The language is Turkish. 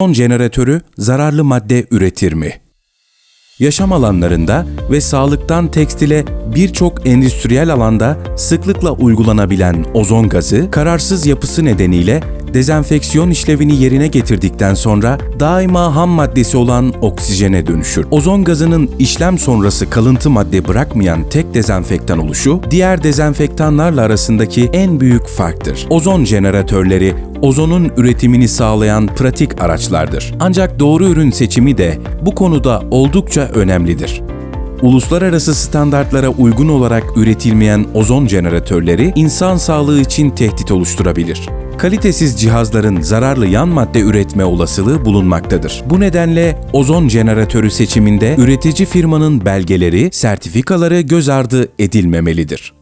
Ozon jeneratörü zararlı madde üretir mi? Yaşam alanlarında ve sağlıktan tekstile birçok endüstriyel alanda sıklıkla uygulanabilen ozon gazı, kararsız yapısı nedeniyle dezenfeksiyon işlevini yerine getirdikten sonra daima ham maddesi olan oksijene dönüşür. Ozon gazının işlem sonrası kalıntı madde bırakmayan tek dezenfektan oluşu, diğer dezenfektanlarla arasındaki en büyük farktır. Ozon jeneratörleri ozonun üretimini sağlayan pratik araçlardır. Ancak doğru ürün seçimi de bu konuda oldukça önemlidir. Uluslararası standartlara uygun olarak üretilmeyen ozon jeneratörleri insan sağlığı için tehdit oluşturabilir. Kalitesiz cihazların zararlı yan madde üretme olasılığı bulunmaktadır. Bu nedenle ozon jeneratörü seçiminde üretici firmanın belgeleri, sertifikaları göz ardı edilmemelidir.